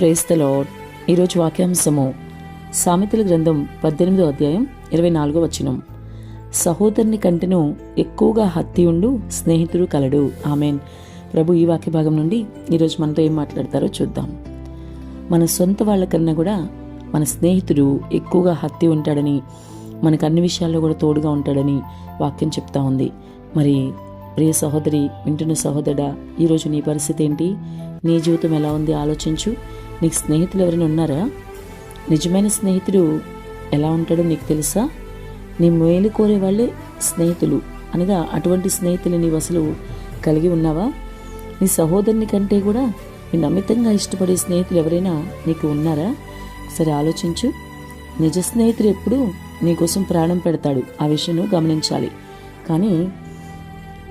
ప్రేస్తలో ఈరోజు వాక్యాంశము సామెతల గ్రంథం పద్దెనిమిదో అధ్యాయం ఇరవై నాలుగో వచనం. సహోదరుని కంటెను ఎక్కువగా హత్తి ఉండు స్నేహితుడు కలడు. ఆమెన్. ప్రభు ఈ వాక్య భాగం నుండి ఈరోజు మనతో ఏం మాట్లాడతారో చూద్దాం. మన సొంత వాళ్ళకన్నా కూడా మన స్నేహితుడు ఎక్కువగా హత్తి ఉంటాడని మనకు అన్ని విషయాల్లో కూడా తోడుగా ఉంటాడని వాక్యం చెప్తా ఉంది. మరి ప్రియ సహోదరి వింటున్న సహోదరుడా ఈరోజు నీ పరిస్థితి ఏంటి? నీ జీవితం ఎలా ఉంది? ఆలోచించు. నీకు స్నేహితులు ఎవరైనా ఉన్నారా? నిజమైన స్నేహితుడు ఎలా ఉంటాడో నీకు తెలుసా? నీ మేలు కోరే వాళ్ళే స్నేహితులు. అనగా అటువంటి స్నేహితులు నీవు అసలు కలిగి ఉన్నావా? నీ సహోదరుని కంటే కూడా నేను అమితంగా ఇష్టపడే స్నేహితులు ఎవరైనా నీకు ఉన్నారా? సరే ఆలోచించు. నిజ స్నేహితుడు ఎప్పుడు నీకోసం ప్రాణం పెడతాడు. ఆ విషయం గమనించాలి. కానీ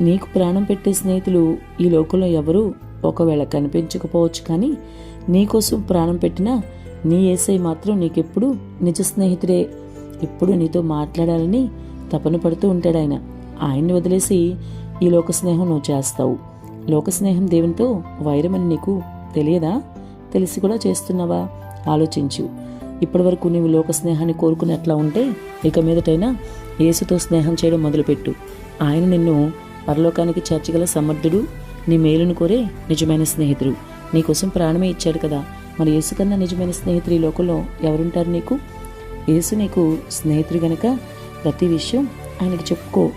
నీకు ప్రాణం పెట్టే స్నేహితులు ఈ లోకంలో ఎవరు ఒకవేళ కనిపించకపోవచ్చు కానీ నీకోసం ప్రాణం పెట్టినా నీ ఏసై మాత్రం నీకెప్పుడు నిజ స్నేహితుడే. ఎప్పుడు నీతో మాట్లాడాలని తపన పడుతూ ఉంటాడు ఆయన. ఆయన్ని వదిలేసి ఈ లోక స్నేహం నువ్వు చేస్తావు. లోక స్నేహం దేవునితో వైరమని నీకు తెలియదా? తెలిసి కూడా చేస్తున్నావా? ఆలోచించు. ఇప్పటివరకు నీవు లోక స్నేహాన్ని కోరుకున్నట్లా ఉంటే ఇక మీదటైనా యేసుతో స్నేహం చేయడం మొదలుపెట్టు. ఆయన నిన్ను పరలోకానికి చేర్చగల సమర్థుడు నీ మేలును కోరే నిజమైన స్నేహితుడు. నీకోసం ప్రాణమే ఇచ్చాడు కదా. మరి యేసు కన్నా నిజమైన స్నేహితుడు ఈ లోకంలో ఎవరుంటారు నీకు? యేసు నీకు స్నేహితుడు గనక ప్రతి విషయం ఆయనకి చెప్పుకో.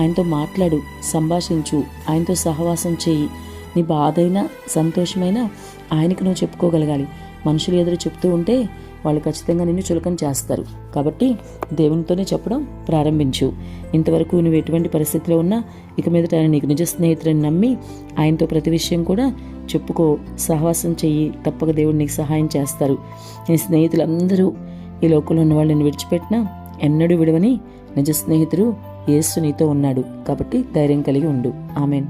ఆయనతో మాట్లాడు సంభాషించు ఆయనతో సహవాసం చేయి. నీ బాధైనా సంతోషమైనా ఆయనకు నువ్వు చెప్పుకోగలగాలి. మనుషులు ఎదురు చెప్తూ ఉంటే వాళ్ళు ఖచ్చితంగా నిన్ను చులకన చేస్తారు. కాబట్టి దేవునితోనే చెప్పడం ప్రారంభించు. ఇంతవరకు నువ్వు ఎటువంటి పరిస్థితిలో ఉన్నా ఇక మీదట ఆయన నీకు నిజ స్నేహితుడిని నమ్మి ఆయనతో ప్రతి విషయం కూడా చెప్పుకో. సహవాసం చెయ్యి. తప్పక దేవుడు నీకు సహాయం చేస్తారు. నీ స్నేహితులందరూ ఈ లోకంలో ఉన్న వాళ్ళని విడిచిపెట్టినా ఎన్నడూ విడవని నిజ స్నేహితుడు యేసు నీతో ఉన్నాడు. కాబట్టి ధైర్యం కలిగి ఉండు. ఆమెన్.